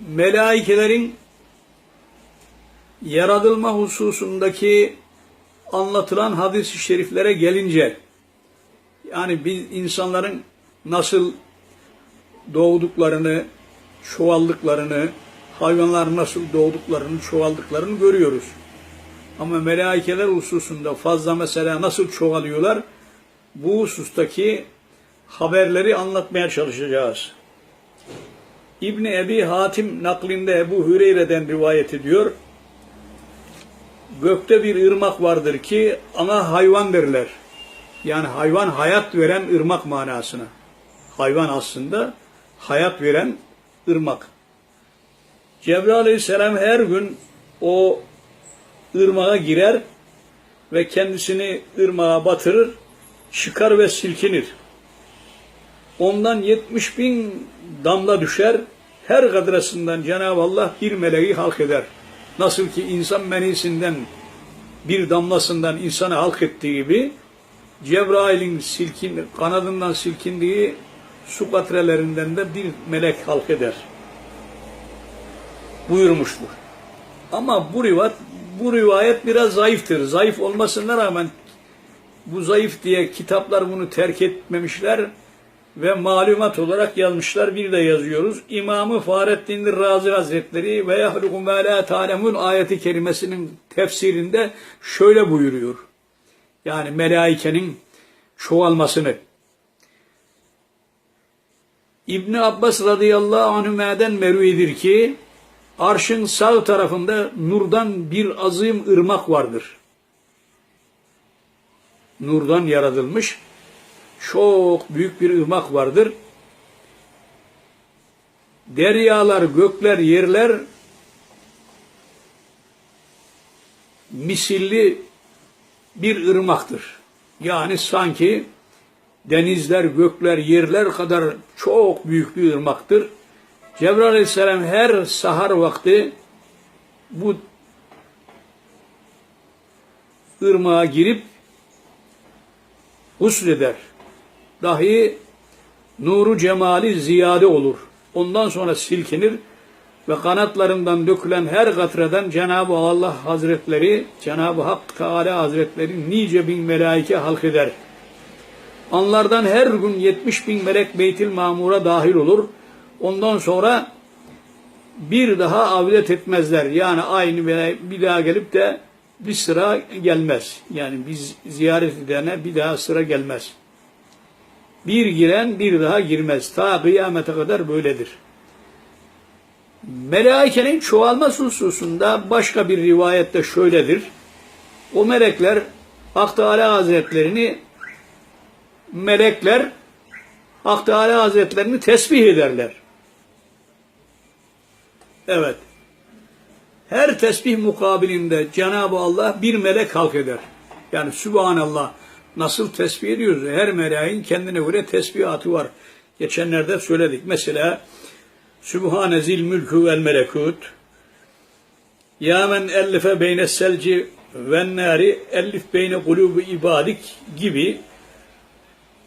melaikelerin yaratılma hususundaki anlatılan hadis-i şeriflere gelince yani biz insanların nasıl doğduklarını, çoğaldıklarını, hayvanlar nasıl doğduklarını, çoğaldıklarını görüyoruz. Ama melaikeler hususunda fazla mesela nasıl çoğalıyorlar? Bu husustaki haberleri anlatmaya çalışacağız. İbni Ebi Hatim naklinde Ebu Hüreyre'den rivayet ediyor. Gökte bir ırmak vardır ki ana hayvan derler. Yani hayvan hayat veren ırmak manasına. Hayvan aslında hayat veren ırmak. Cebrail aleyhisselam her gün o ırmağa girer ve kendisini ırmağa batırır, çıkar ve silkinir. Ondan 70 bin damla düşer, her kadrasından Cenab-ı Allah bir meleği halk eder. Nasıl ki insan menisinden bir damlasından insanı halk ettiği gibi Cebrail'in silkin, kanadından silkindiği su katrelerinden de bir melek halk eder. Buyurmuştur. Ama bu rivayet, bu rivayet biraz zayıftır. Zayıf olmasına rağmen bu zayıf diye kitaplar bunu terk etmemişler ve malumat olarak yazmışlar. Bir de yazıyoruz. İmamı Fahrettin Razi Hazretleri ve yahluku ma la ta'lemun ayeti kerimesinin tefsirinde şöyle buyuruyor. Yani melaikenin çoğalmasını. İbni Abbas radıyallahu anhüme'den mervidir ki arşın sağ tarafında nurdan bir azim ırmak vardır. Nurdan yaratılmış çok büyük bir ırmak vardır. Deryalar, gökler, yerler misilli bir ırmaktır. Yani sanki denizler, gökler, yerler kadar çok büyük bir ırmaktır. Cebrail aleyhisselam her sahar vakti bu ırmağa girip husleder. Dahi nuru cemali ziyade olur. Ondan sonra silkinir ve kanatlarından dökülen her katreden Cenab-ı Allah Hazretleri, Cenab-ı Hak Teala Hazretleri nice bin melaike halk eder. Anlardan her gün 70 bin melek Beytil Mamur'a dahil olur. Ondan sonra bir daha avlet etmezler. Yani aynı bir daha gelip de bir sıra gelmez. Yani biz ziyaret edene bir daha sıra gelmez. Bir giren bir daha girmez. Ta kıyamete kadar böyledir. Melaikenin çoğalması hususunda başka bir rivayette şöyledir. O melekler Hak Teala Hazretlerini melekler Hak Teala Hazretlerini tesbih ederler. Evet. Her tesbih mukabilinde Cenab-ı Allah bir melek halk eder. Yani Sübhanallah nasıl tesbih ediyoruz? Her meleğin kendine göre tesbihatı var. Geçenlerde söyledik. Mesela Sübhane zil mülkü vel melekut Ya men ellife beyne selci ve nari ellif beyne kulubu ibadik gibi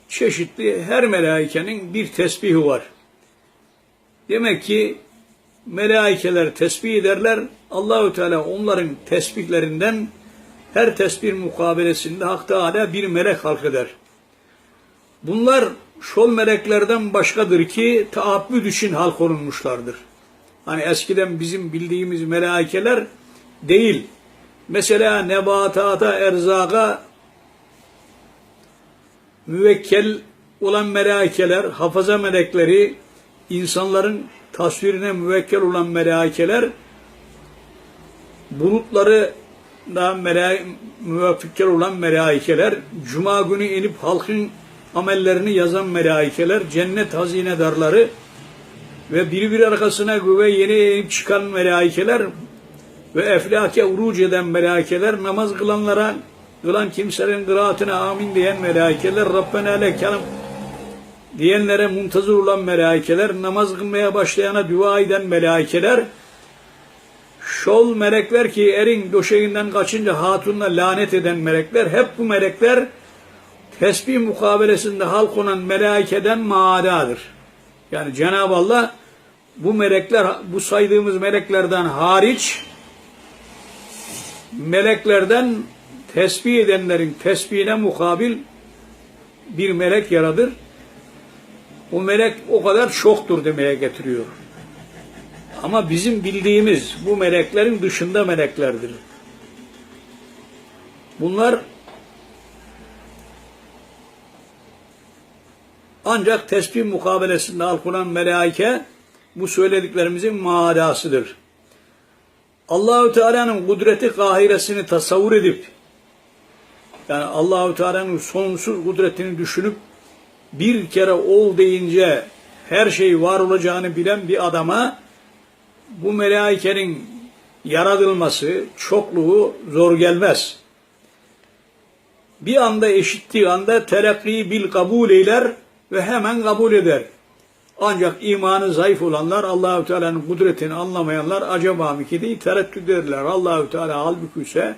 çeşitli her melaikenin bir tesbihi var. Demek ki melaikeler tesbih ederler. Allahü Teala onların tesbihlerinden her tesbih mukabelesinde Hak Teala bir melek halk eder. Bunlar şol meleklerden başkadır ki taabbüd için halk olunmuşlardır. Hani eskiden bizim bildiğimiz melaikeler değil. Mesela nebatata, erzaka müvekkel olan melaikeler, hafaza melekleri, insanların tasvirine müvekkel olan melaikeler, bulutları da müvekkel olan melaikeler, cuma günü inip halkın amellerini yazan melaikeler, cennet hazinedarları ve birbiri arkasına güve yeni çıkan melaikeler ve eflake uruc eden melaikeler, namaz kılanlara, kılan kimsenin kıraatine amin diyen melaikeler, Rabbena lekelam diyenlere muntazır olan melaikeler, namaz kılmaya başlayana dua eden melaikeler, şol melekler ki erin döşeğinden kaçınca hatunla lanet eden melekler, hep bu melekler tesbih mukabelesinde halk olan melaikeden maadadır. Yani Cenab-ı Allah bu melekler, bu saydığımız meleklerden hariç meleklerden tesbih edenlerin tesbihine mukabil bir melek yaradır. O melek o kadar çoktur demeye getiriyor. Ama bizim bildiğimiz bu meleklerin dışında meleklerdir. Bunlar ancak tesbih mukabelesinde alkulan melaike bu söylediklerimizin manasıdır. Allahü Teala'nın kudreti kahiresini tasavvur edip yani Allahü Teala'nın sonsuz kudretini düşünüp bir kere ol deyince her şey var olacağını bilen bir adama bu melaikenin yaratılması, çokluğu zor gelmez. Bir anda eşittiği anda terakkiyi bil kabul eyler ve hemen kabul eder. Ancak imanı zayıf olanlar Allahü Teala'nın kudretini anlamayanlar acaba mı ki diye tereddüt ederler. Allahü Teala halbuki ise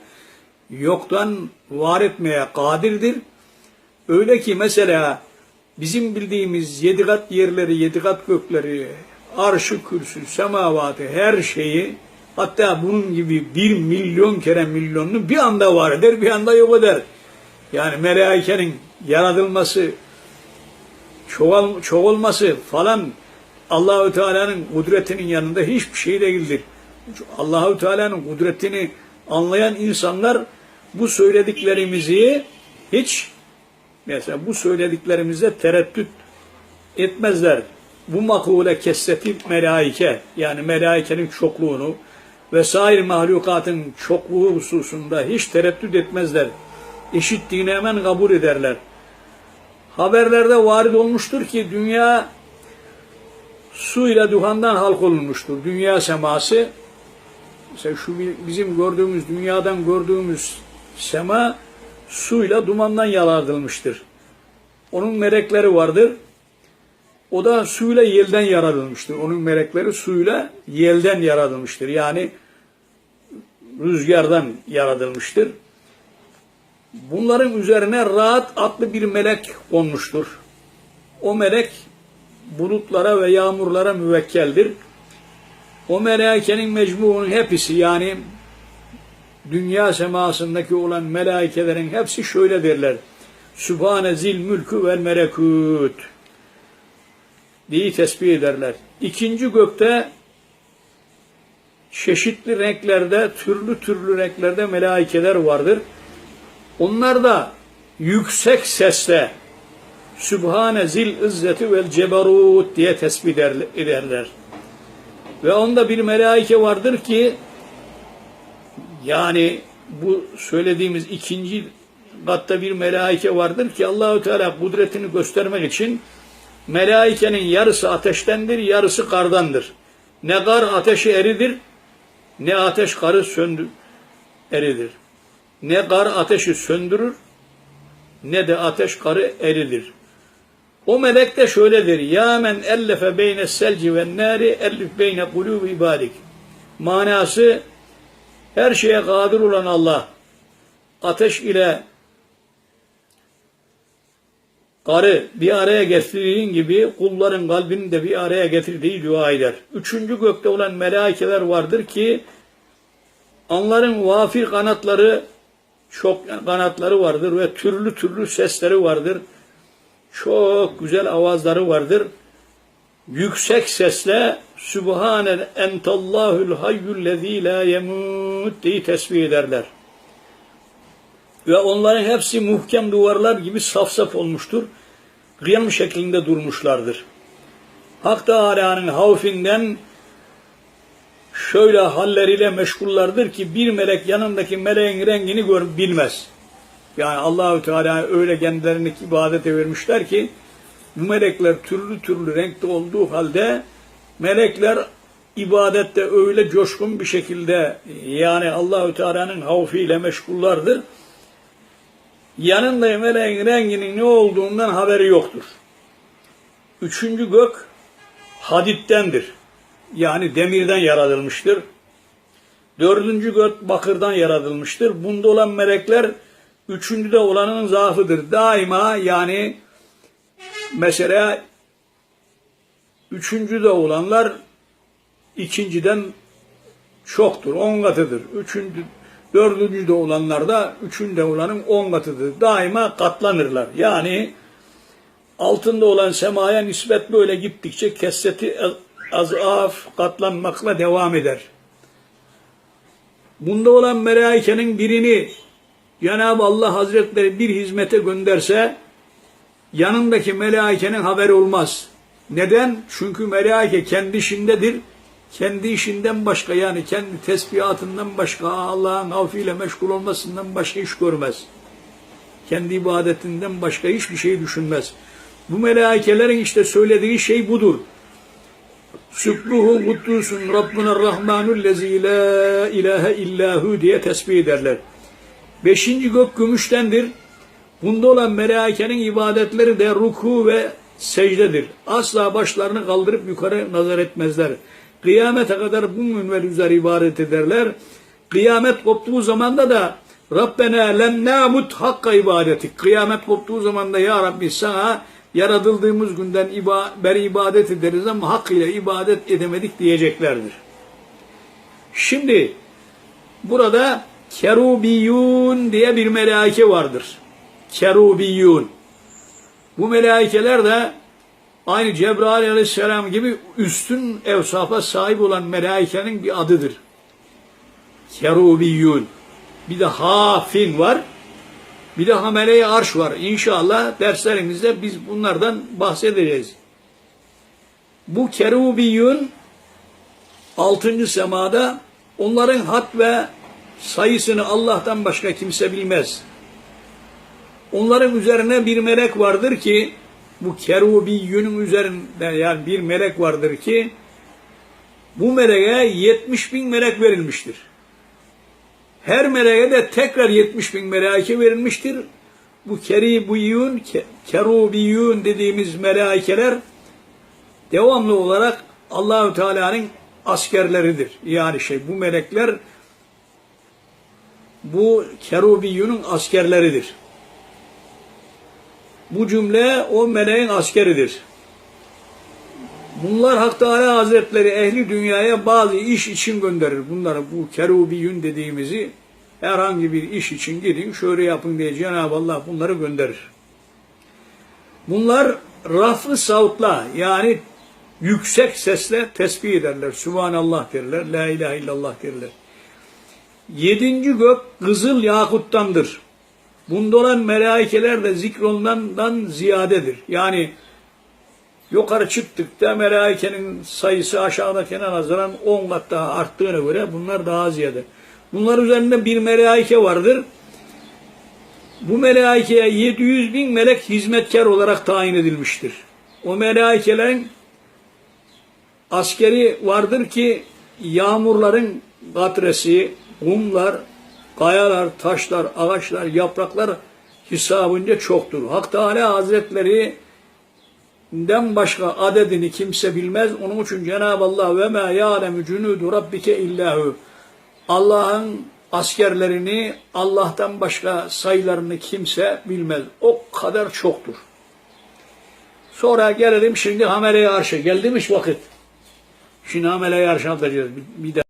yoktan var etmeye kadirdir. Öyle ki mesela bizim bildiğimiz yedi kat yerleri, yedi kat gökleri, arşı kürsü, semavatı, her şeyi hatta bunun gibi bir milyon kere milyonunu bir anda var eder, bir anda yok eder. Yani melaikenin yaratılması, çoğal, çoğulması falan Allahü Teala'nın kudretinin yanında hiçbir şey değildir. Allahü Teala'nın kudretini anlayan insanlar bu söylediklerimizi hiç mesela bu söylediklerimizde tereddüt etmezler. Bu makule kesseti melaike yani melaikenin çokluğunu vesaire mahlukatın çokluğu hususunda hiç tereddüt etmezler. İşittiğini hemen kabul ederler. Haberlerde varid olmuştur ki dünya su ile duhandan halk olunmuştur. Dünya seması mesela şu bizim gördüğümüz dünyadan gördüğümüz sema suyla dumandan yaratılmıştır. Onun melekleri vardır. O da suyla yelden yaratılmıştır. Onun melekleri suyla yelden yaratılmıştır. Yani rüzgardan yaratılmıştır. Bunların üzerine rahat adlı bir melek konmuştur. O melek bulutlara ve yağmurlara müvekkeldir. O melaikenin mecmuunun hepsi yani dünya semasındaki olan melaikelerin hepsi şöyle derler. Sübhane zil mülkü vel melekut diye tesbih ederler. İkinci gökte çeşitli renklerde, türlü türlü renklerde melaikeler vardır. Onlar da yüksek sesle Sübhane zil izzeti vel ceberut diye tesbih ederler. Ve onda bir melaike vardır ki yani bu söylediğimiz ikinci katta bir melaike vardır ki Allahü Teala kudretini göstermek için melaikenin yarısı ateştendir, yarısı kardandır. Ne kar ateşi eridir, ne ateş karı söndür, eridir. Ne kar ateşi söndürür, ne de ateş karı eridir. O melek de şöyledir. Ya men ellefe beyne selci ve nari ellif beyne kulubi ibadik. Manası her şeye kadir olan Allah ateş ile karı bir araya getirdiğin gibi kulların kalbini de bir araya getirdiği dua eder. Üçüncü gökte olan melaikeler vardır ki onların vafir kanatları çok kanatları vardır ve türlü türlü sesleri vardır. Çok güzel avazları vardır. Yüksek sesle Sübhane entallahul hayyul lezî la yemut diye tesbih ederler. Ve onların hepsi muhkem duvarlar gibi saf saf olmuştur. Kıyam şeklinde durmuşlardır. Hak Teala'nın havfinden şöyle halleriyle meşgullardır ki bir melek yanındaki meleğin rengini gör, bilmez. Yani Allahü Teala öyle kendilerini ibadete vermişler ki bu melekler türlü türlü renkte olduğu halde melekler ibadette öyle coşkun bir şekilde yani Allahü Teala'nın havfiyle meşgullardır. Yanında meleğin renginin ne olduğundan haberi yoktur. Üçüncü gök hadittendir. Yani demirden yaratılmıştır. Dördüncü gök bakırdan yaratılmıştır. Bunda olan melekler üçüncüde olanın zaafıdır. Daima yani mesela üçüncüde olanlar ikinciden çoktur, on katıdır. Üçüncü, dördüncü de olanlarda üçünde olanın on katıdır. Daima katlanırlar. Yani altında olan semaya nispet böyle gittikçe kesseti azaf katlanmakla devam eder. Bunda olan melaikenin birini Cenab-ı Allah Hazretleri bir hizmete gönderse yanındaki melaikenin haberi olmaz. Neden? Çünkü melaike kendi işindedir. Kendi işinden başka yani kendi tesbihatından başka Allah'ın avfiyle meşgul olmasından başka iş görmez. Kendi ibadetinden başka hiçbir şey düşünmez. Bu melaikelerin işte söylediği şey budur. Sübbuhu kuddusun Rabbuna Rahmanul lezi la ilahe illahu diye tesbih ederler. Beşinci gök gümüştendir. Bunda olan melaikenin ibadetleri de ruku ve secdedir. Asla başlarını kaldırıp yukarı nazar etmezler. Kıyamete kadar bu minver üzere ibadet ederler. Kıyamet koptuğu zamanda da Rabbena lem namut hakka ibadeti. Kıyamet koptuğu zamanda ya Rabbi sana yaratıldığımız günden iba, beri ibadet ederiz ama hakkıyla ibadet edemedik diyeceklerdir. Şimdi burada kerubiyun diye bir melaike vardır. Kerubiyun. Bu melaikeler de aynı Cebrail aleyhisselam gibi üstün evsafa sahip olan melaikenin bir adıdır. Kerubiyun. Bir de hafin var. Bir de hamele-i arş var. İnşallah derslerimizde biz bunlardan bahsedeceğiz. Bu kerubiyun altıncı semada onların hat ve sayısını Allah'tan başka kimse bilmez. Onların üzerine bir melek vardır ki bu kerubiyünün üzerinde yani bir melek vardır ki bu meleğe 70 bin melek verilmiştir. Her meleğe de tekrar 70 bin melaike verilmiştir. Bu keribiyun, kerubiyun dediğimiz melaikeler devamlı olarak Allahü Teala'nın askerleridir. Yani şey bu melekler bu kerubiyunun askerleridir. Bu cümle o meleğin askeridir. Bunlar Hak Teala Hazretleri ehli dünyaya bazı iş için gönderir. Bunları bu kerubiyün dediğimizi herhangi bir iş için gidin şöyle yapın diye Cenab-ı Allah bunları gönderir. Bunlar rafı savutla yani yüksek sesle tesbih ederler. Sübhanallah derler. La ilahe illallah derler. Yedinci gök kızıl yakuttandır. Bunda olan melaikeler de zikrolundan ziyadedir. Yani yukarı çıktıkta melaikenin sayısı aşağıdakine nazaran 10 kat daha arttığına göre bunlar daha ziyade. Bunlar üzerinde bir melaike vardır. Bu melaikeye 700 bin melek hizmetkar olarak tayin edilmiştir. O melaikelerin askeri vardır ki yağmurların katresi, kumlar, kayalar, taşlar, ağaçlar, yapraklar hesabınca çoktur. Hak Teala Hazretleri den başka adedini kimse bilmez. Onun için Cenab-ı Allah ve ma ya'lemu cunudu rabbike illahu. Allah'ın askerlerini Allah'tan başka sayılarını kimse bilmez. O kadar çoktur. Sonra gelelim şimdi Hamele-i Arş'a. Geldi mi vakit? Şimdi Hamele-i Arş'a bir, daha.